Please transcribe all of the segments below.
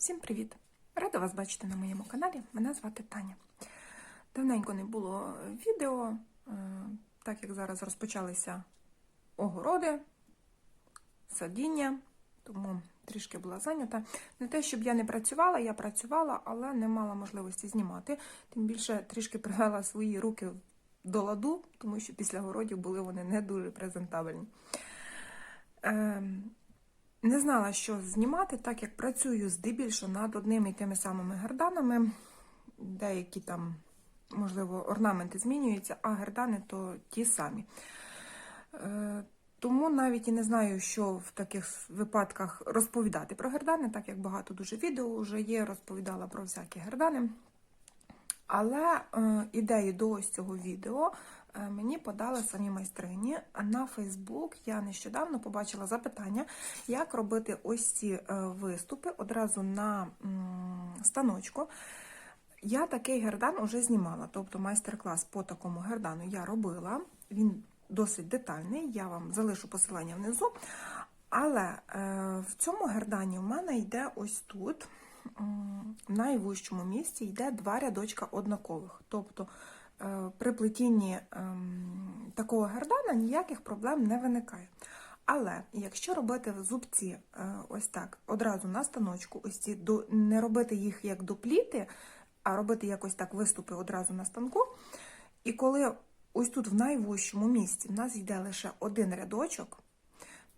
Всім привіт! Рада вас бачити на моєму каналі. Мене звати Таня. Давненько не було відео, е, так як зараз розпочалися огороди, садіння, тому трішки була зайнята. Не те, щоб я не працювала, я працювала, але не мала можливості знімати. Тим більше трішки привела свої руки до ладу, тому що після городів були вони не дуже презентабельні. Не знала, що знімати, так як працюю здебільшого над одними і тими самими герданами. Деякі там, можливо, орнаменти змінюються, а гердани то ті самі. Е, Тому навіть і не знаю, що в таких випадках розповідати про гердани, так як багато дуже відео вже є, розповідала про всякі гердани. Але е, ідею до ось цього відео мені подали самі майстрині. На Фейсбук я нещодавно побачила запитання, як робити ось ці е, виступи одразу на станочку. Я такий гердан уже знімала, тобто майстер-клас по такому гердану я робила. Він досить детальний, я вам залишу посилання внизу. Але е, в цьому гердані в мене йде ось тут, в найвищому місці, йде два рядочка однакових. Тобто е, при плетінні ем, такого гердана ніяких проблем не виникає. Але якщо робити зубці е, ось так, одразу на станочку, ось ці не робити їх як допліти, а робити якось так виступи одразу на станку. І коли ось тут в найвищому місці в нас йде лише один рядочок,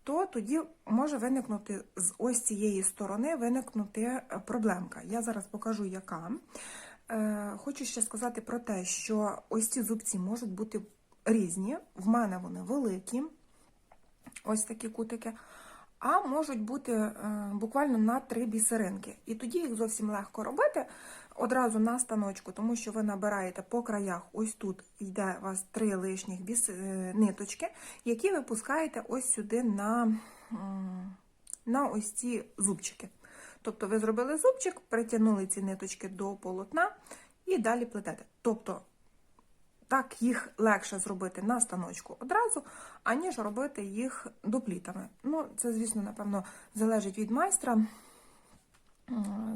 то тоді може виникнути з ось цієї сторони виникнути е, проблемка. Я зараз покажу, яка. Е, Хочу ще сказати про те, що ось ці зубці можуть бути різні. В мене вони великі, ось такі кутики, а можуть бути е, буквально на три бісеринки. І тоді їх зовсім легко робити одразу на станочку, тому що ви набираєте по краях, ось тут йде у вас три лишніх біс... е, ниточки, які ви пускаєте ось сюди на, на ось ці зубчики. Тобто ви зробили зубчик, притягнули ці ниточки до полотна і далі плетете. Тобто так їх легше зробити на станочку одразу, аніж робити їх доплітами. Ну, це, звісно, напевно, залежить від майстра,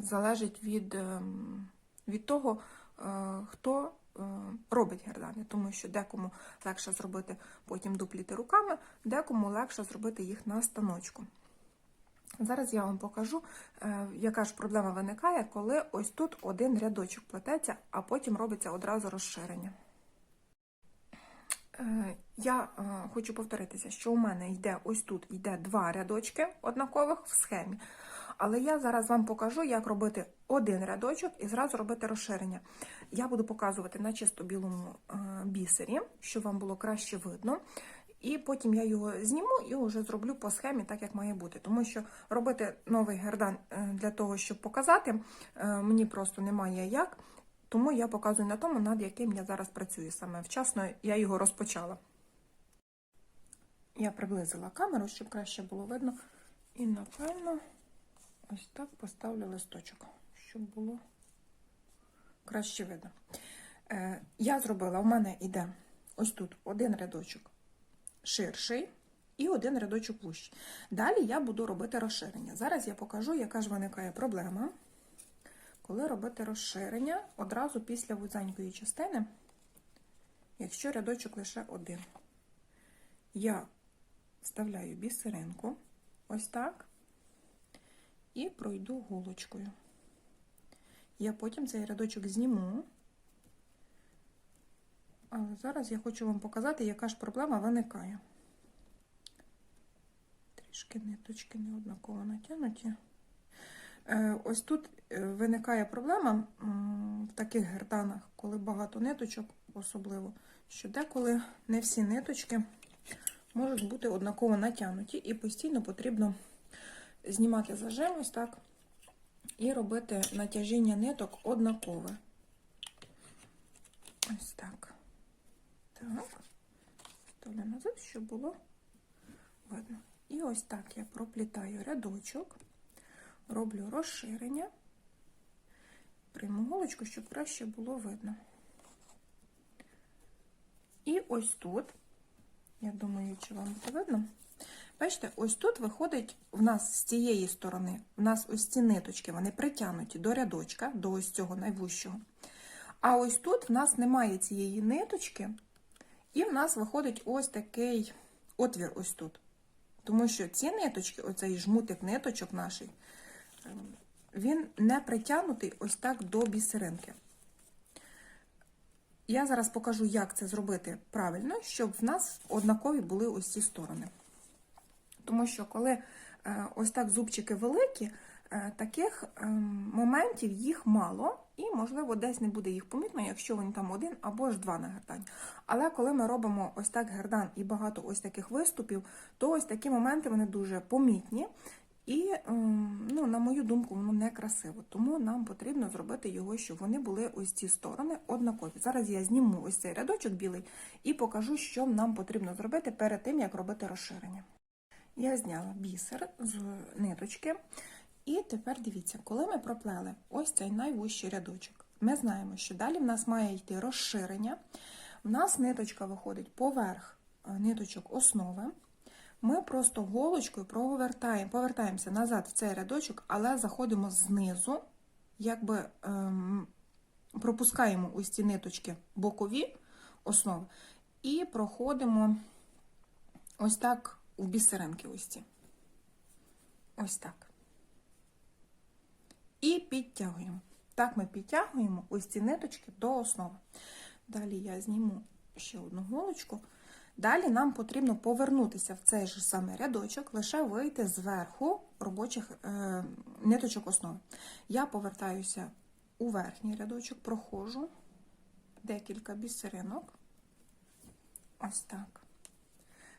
залежить від, ем, від того, е, хто е, робить гердани, тому що декому легше зробити потім дупліти руками, декому легше зробити їх на станочку. Зараз я вам покажу, е, яка ж проблема виникає, коли ось тут один рядочок плететься, а потім робиться одразу розширення. Е, Я е, хочу повторитися, що у мене йде ось тут йде два рядочки однакових в схемі. Але я зараз вам покажу, як робити один рядочок і зразу робити розширення. Я буду показувати на чисто білому бісері, щоб вам було краще видно. І потім я його зніму і вже зроблю по схемі, так як має бути. Тому що робити новий гердан е, для того, щоб показати, е, мені просто немає як. Тому я показую на тому, над яким я зараз працюю. Саме вчасно я його розпочала. Я приблизила камеру, щоб краще було видно. І, напевно, ось так поставлю листочок, щоб було краще видно. Е, я зробила, у мене йде ось тут один рядочок ширший і один рядочок вущий. Далі я буду робити розширення. Зараз я покажу, яка ж виникає проблема, коли робити розширення одразу після вузенької частини, якщо рядочок лише один. Я вставляю бісеринку, ось так, і пройду голочкою. Я потім цей рядочок зніму. Але зараз я хочу вам показати, яка ж проблема виникає. Трішки ниточки неоднаково натягнуті. Е, Ось тут е, виникає проблема в таких герданах, коли багато ниточок, особливо, що деколи не всі ниточки можуть бути однаково натягнуті, і постійно потрібно знімати зажим ось так і робити натяжіння ниток однакове. Ось так. Так, ставлю назад, щоб було видно. І ось так я проплітаю рядочок, роблю розширення, прийму голочку, щоб краще було видно. І ось тут, я думаю, чи вам буде видно, Бачите, ось тут виходить в нас з цієї сторони, в нас ось ці ниточки, вони притягнуті до рядочка, до ось цього найвищого. А ось тут в нас немає цієї ниточки, і в нас виходить ось такий отвір ось тут. Тому що ці ниточки, оцей жмутик ниточок наш, він не притягнутий ось так до бісеринки. Я зараз покажу, як це зробити правильно, щоб в нас однакові були ось ці сторони. Тому що, коли е, ось так зубчики великі, е, таких е, моментів їх мало, і, можливо, десь не буде їх помітно, якщо вони там один або ж два на гердані. Але коли ми робимо ось так гердан і багато ось таких виступів, то ось такі моменти вони дуже помітні. І, ем, ну, на мою думку, воно не красиво. Тому нам потрібно зробити його, щоб вони були ось ці сторони однакові. Зараз я зніму ось цей рядочок білий і покажу, що нам потрібно зробити перед тим, як робити розширення. Я зняла бісер з ниточки. І тепер дивіться, коли ми проплели ось цей найвищий рядочок, ми знаємо, що далі в нас має йти розширення. В нас ниточка виходить поверх е, ниточок основи. Ми просто голочкою провертаємо, повертаємося назад в цей рядочок, але заходимо знизу, якби ем, пропускаємо ось ці ниточки бокові основи, і проходимо ось так в бісеринки ось ці. Ось так. І підтягуємо. Так ми підтягуємо ось ці ниточки до основи. Далі я зніму ще одну голочку. Далі нам потрібно повернутися в цей же самий рядочок, лише вийти зверху робочих е, ниточок основи. Я повертаюся у верхній рядочок, проходжу декілька бісеринок. Ось так.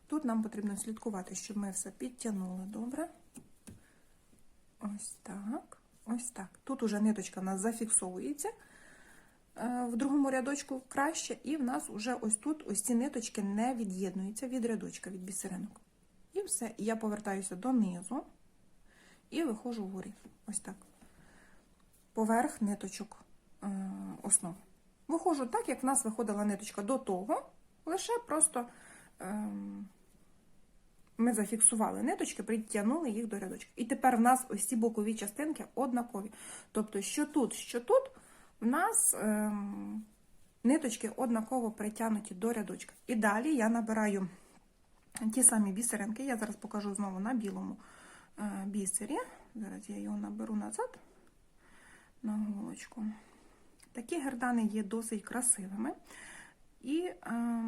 Тут нам потрібно слідкувати, щоб ми все підтягнули добре. Ось так. Ось так. Тут уже ниточка у нас зафіксовується в другому рядочку краще, і в нас вже ось тут ось ці ниточки не від'єднуються від рядочка, від бісеринок. І все. Я повертаюся донизу і виходжу вгорі. Ось так. Поверх ниточок е, основ. Виходжу так, як в нас виходила ниточка до того, лише просто ем, ми зафіксували ниточки, притягнули їх до рядочка. І тепер в нас ось ці бокові частинки однакові. Тобто, що тут, що тут, в нас ем, ниточки однаково притягнуті до рядочка. І далі я набираю ті самі бісеринки. Я зараз покажу знову на білому е, бісері. Зараз я його наберу назад на голочку. Такі гердани є досить красивими. І е,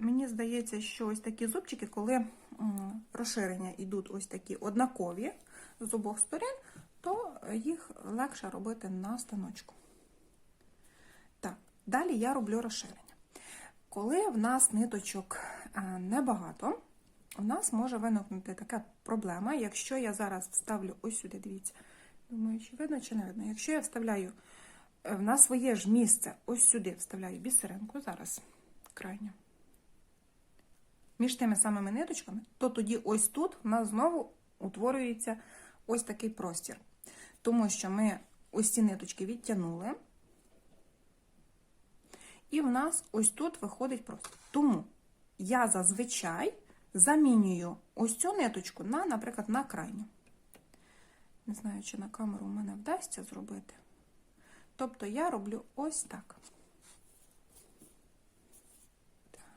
мені здається, що ось такі зубчики, коли е, розширення йдуть ось такі однакові з обох сторін, то їх легше робити на станочку. Так, далі я роблю розширення. Коли в нас ниточок небагато, у нас може виникнути така проблема, якщо я зараз вставлю ось сюди, дивіться, думаю, чи видно, чи не видно. Якщо я вставляю е, на своє ж місце, ось сюди вставляю бісеринку, зараз крайню, між тими самими ниточками, то тоді ось тут в нас знову утворюється ось такий простір. Тому що ми ось ці ниточки відтягнули, і в нас ось тут виходить простір. Тому я зазвичай замінюю ось цю ниточку на, наприклад, на крайню. Не знаю, чи на камеру у мене вдасться зробити. Тобто я роблю ось. Так,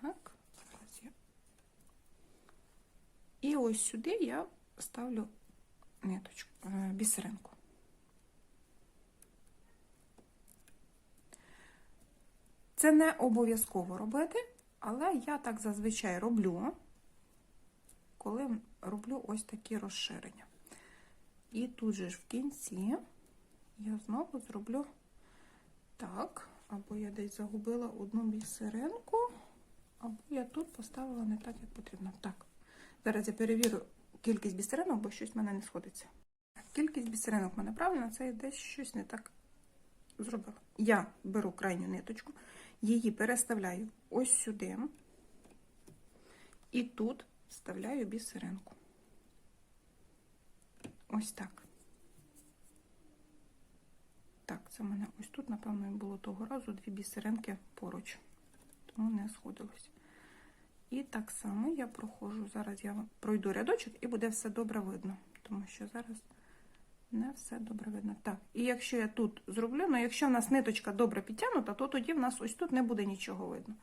зараз я. І ось сюди я ставлю ниточку, е, бісеринку. Це не обов'язково робити, але я так зазвичай роблю, коли роблю ось такі розширення. І тут же ж в кінці я знову зроблю так, або я десь загубила одну бісеринку, або я тут поставила не так, як потрібно. Так, зараз я перевірю кількість бісеринок, бо щось в мене не сходиться. Кількість бісеринок в мене правильно, це я десь щось не так зробила. Я беру крайню ниточку, її переставляю ось сюди, і тут вставляю бісеринку. Ось так. Так, це в мене ось тут, напевно, було того разу дві бісеринки поруч, тому не сходилось. І так само я проходжу. Зараз я пройду рядочок і буде все добре видно. Тому що зараз не все добре видно. Так, і якщо я тут зроблю, ну якщо в нас ниточка добре підтягнута, то тоді в нас ось тут не буде нічого видно.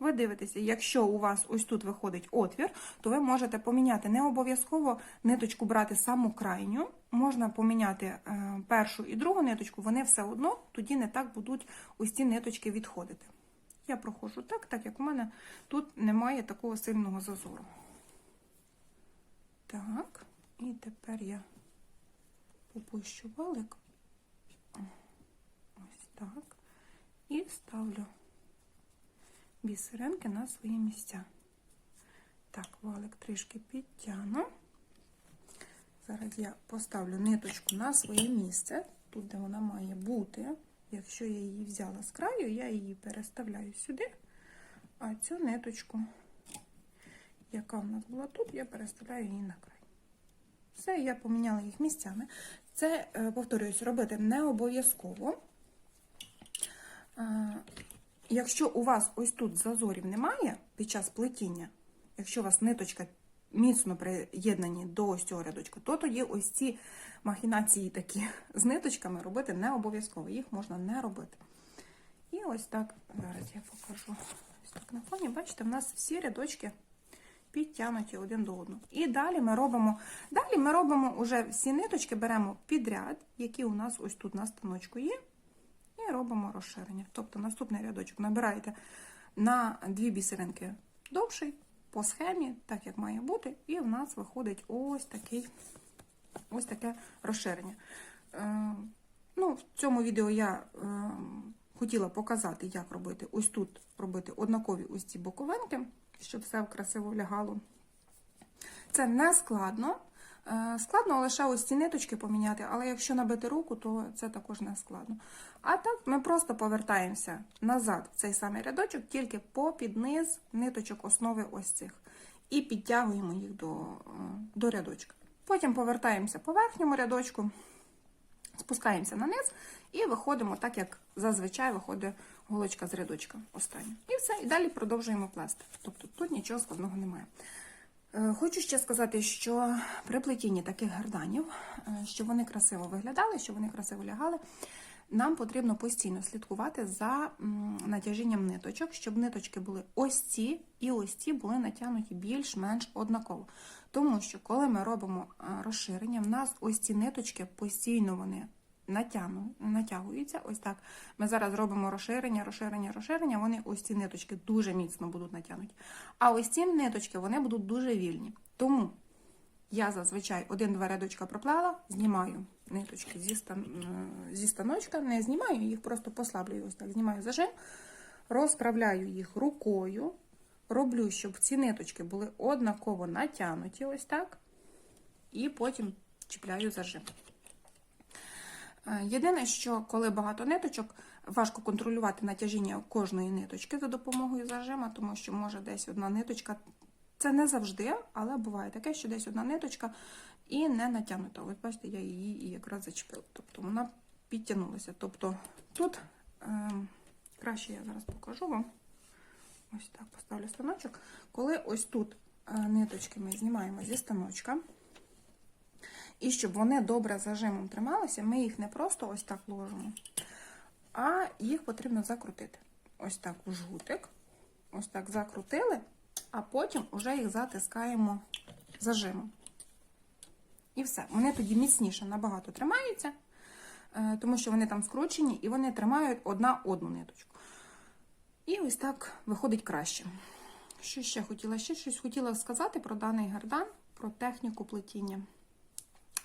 Ви дивитеся, якщо у вас ось тут виходить отвір, то ви можете поміняти не обов'язково ниточку брати саму крайню. Можна поміняти е, першу і другу ниточку, вони все одно тоді не так будуть ось ці ниточки відходити. Я проходжу так, так як у мене тут немає такого сильного зазору. Так, і тепер я попущу валик. Ось так. І ставлю бісеринки на свої місця. Так, валик трішки підтягну. Зараз я поставлю ниточку на своє місце, тут, де вона має бути. Якщо я її взяла з краю, я її переставляю сюди, а цю ниточку, яка в нас була тут, я переставляю її на край. Все, я поміняла їх місцями. Це, е, повторююсь, робити не обов'язково. Е, Якщо у вас ось тут зазорів немає під час плетіння, якщо у вас ниточка міцно приєднані до цього рядочка, то тоді ось ці махінації такі з ниточками робити не обов'язково, їх можна не робити. І ось так, зараз я покажу ось так на фоні, бачите, в нас всі рядочки підтягнуті один до одного. І далі ми робимо, далі ми робимо уже всі ниточки, беремо підряд, які у нас ось тут на станочку є, і робимо розширення. Тобто наступний рядочок набираєте на дві бісеринки довший, по схемі, так як має бути, і в нас виходить ось такий, ось таке розширення. Е, ну, в цьому відео я е, хотіла показати, як робити ось тут робити однакові ось ці боковинки, щоб все красиво лягало. Це не складно. Е, Складно лише ось ці ниточки поміняти, але якщо набити руку, то це також не складно. А так ми просто повертаємося назад в цей самий рядочок, тільки попід низ ниточок основи ось цих. І підтягуємо їх до, е, до рядочка. Потім повертаємося по верхньому рядочку, спускаємося на низ і виходимо так, як зазвичай виходить голочка з рядочка остання. І все, і далі продовжуємо плести. Тобто тут нічого складного немає. Е, Хочу ще сказати, що при плетінні таких герданів, е, щоб вони красиво виглядали, щоб вони красиво лягали, нам потрібно постійно слідкувати за натяжінням ниточок, щоб ниточки були ось ці і ось ці були натягнуті більш-менш однаково. Тому що, коли ми робимо е, розширення, в нас ось ці ниточки постійно вони натягну, натягуються. Ось так. Ми зараз робимо розширення, розширення, розширення. Вони ось ці ниточки дуже міцно будуть натягнуті. А ось ці ниточки вони будуть дуже вільні. Тому я зазвичай один-два рядочка проплела, знімаю ниточки зі, стан... е, зі станочка, не знімаю їх, просто послаблюю ось так, знімаю зажим, розправляю їх рукою, роблю, щоб ці ниточки були однаково натягнуті, ось так, і потім чіпляю зажим. Е, Єдине, що коли багато ниточок, важко контролювати натяжіння кожної ниточки за допомогою зажима, тому що може десь одна ниточка, це не завжди, але буває таке, що десь одна ниточка і не натягнута. Ось бачите, я її якраз зачепила. Тобто вона підтягнулася. Тобто тут е, краще я зараз покажу вам. Ось так поставлю станочок. Коли ось тут е, ниточки ми знімаємо зі станочка. І щоб вони добре зажимом трималися, ми їх не просто ось так ложимо, а їх потрібно закрутити. Ось так у жгутик. Ось так закрутили, а потім вже їх затискаємо зажимом. І все. Вони тоді міцніше набагато тримаються, е, тому що вони там скручені і вони тримають одна одну ниточку. І ось так виходить краще. Що ще хотіла? Ще щось хотіла сказати про даний гардан, про техніку плетіння.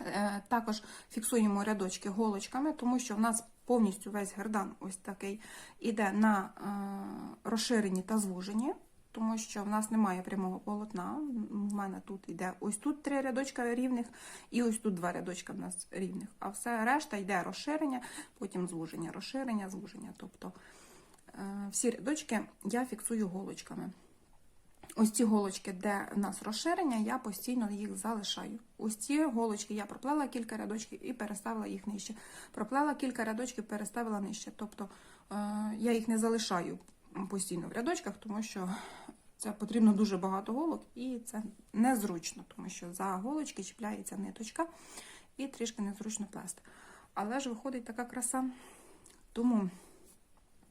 Е, Також фіксуємо рядочки голочками, тому що в нас повністю весь гердан ось такий іде на е, розширенні та звуженні, тому що в нас немає прямого полотна. В мене тут іде ось тут три рядочка рівних, і ось тут два рядочка в нас рівних. А все решта йде розширення, потім звуження, розширення, звуження. Тобто е, всі рядочки я фіксую голочками. Ось ці голочки, де в нас розширення, я постійно їх залишаю. Ось ці голочки я проплела кілька рядочків і переставила їх нижче. Проплела кілька рядочків, переставила нижче. Тобто е, я їх не залишаю постійно в рядочках, тому що Це потрібно дуже багато голок, і це незручно, тому що за голочки чіпляється ниточка і трішки незручно плести. Але ж виходить така краса. Тому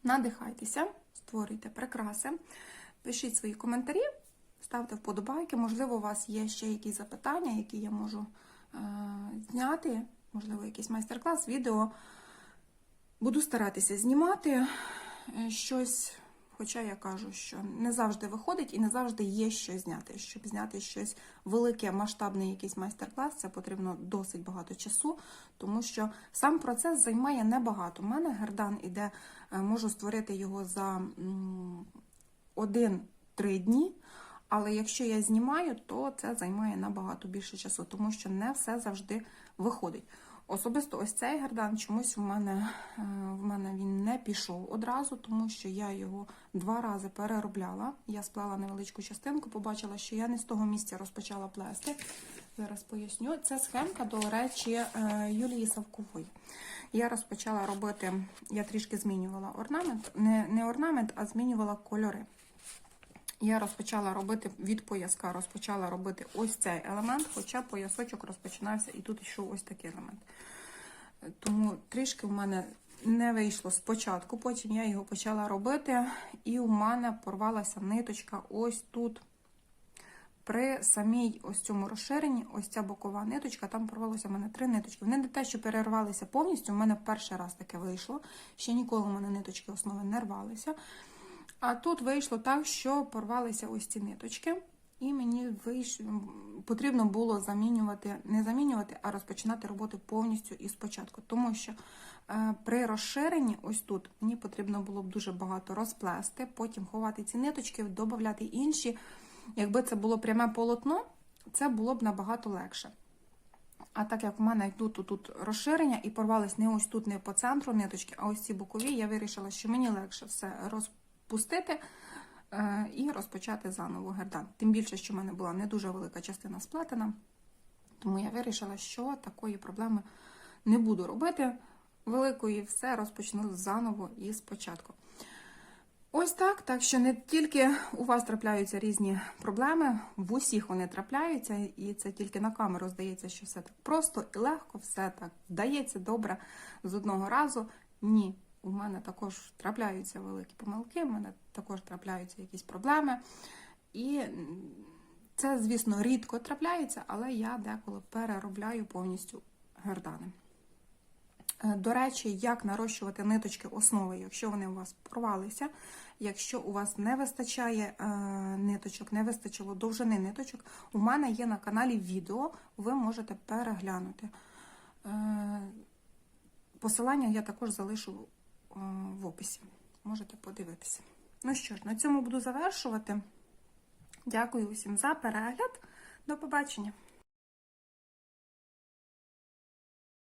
надихайтеся, створюйте прикраси, пишіть свої коментарі, ставте вподобайки. Можливо, у вас є ще якісь запитання, які я можу е- зняти, можливо, якийсь майстер-клас, відео. Буду старатися знімати е, щось, хоча я кажу, що не завжди виходить і не завжди є що зняти. Щоб зняти щось велике, масштабний якийсь майстер-клас, це потрібно досить багато часу, тому що сам процес займає небагато. У мене гердан іде, е, можу створити його за 1-3 дні. Але якщо я знімаю, то це займає набагато більше часу, тому що не все завжди виходить. Особисто ось цей гердан чомусь в мене, е, в мене він не пішов одразу, тому що я його два рази переробляла. Я сплела невеличку частинку, побачила, що я не з того місця розпочала плести. Зараз поясню. Це схемка, до речі, е, Юлії Савкової. Я розпочала робити, я трішки змінювала орнамент, не, не орнамент, а змінювала кольори. Я розпочала робити від пояска, розпочала робити ось цей елемент, хоча поясочок розпочинався і тут йшов ось такий елемент. Тому трішки в мене не вийшло спочатку, потім я його почала робити, і у мене порвалася ниточка ось тут. При самій ось цьому розширенні, ось ця бокова ниточка, там порвалося в мене три ниточки. Вони не те, що перервалися повністю, у мене перший раз таке вийшло. Ще ніколи у мене ниточки основи не рвалися. А тут вийшло так, що порвалися ось ці ниточки, і мені вийш... потрібно було замінювати, не замінювати, а розпочинати роботу повністю і спочатку. Тому що е, при розширенні, ось тут, мені потрібно було б дуже багато розплести, потім ховати ці ниточки, додати інші. Якби це було пряме полотно, це було б набагато легше. А так як в мене тут, тут, тут розширення і порвались не ось тут, не по центру ниточки, а ось ці бокові, я вирішила, що мені легше все розпустити е, і розпочати заново гердан. Тим більше, що в мене була не дуже велика частина сплетена, тому я вирішила, що такої проблеми не буду робити. Великої все розпочну заново і спочатку. Ось так. Так що не тільки у вас трапляються різні проблеми, в усіх вони трапляються, і це тільки на камеру здається, що все так просто і легко, все так вдається добре з одного разу. Ні, у мене також трапляються великі помилки, у мене також трапляються якісь проблеми. І це, звісно, рідко трапляється, але я деколи переробляю повністю гердани. До речі, як нарощувати ниточки основи, якщо вони у вас порвалися, якщо у вас не вистачає е, ниточок, не вистачило довжини ниточок, у мене є на каналі відео, ви можете переглянути. Е, посилання я також залишу е, в описі. Можете подивитися. Ну що ж, на цьому буду завершувати. Дякую усім за перегляд. До побачення!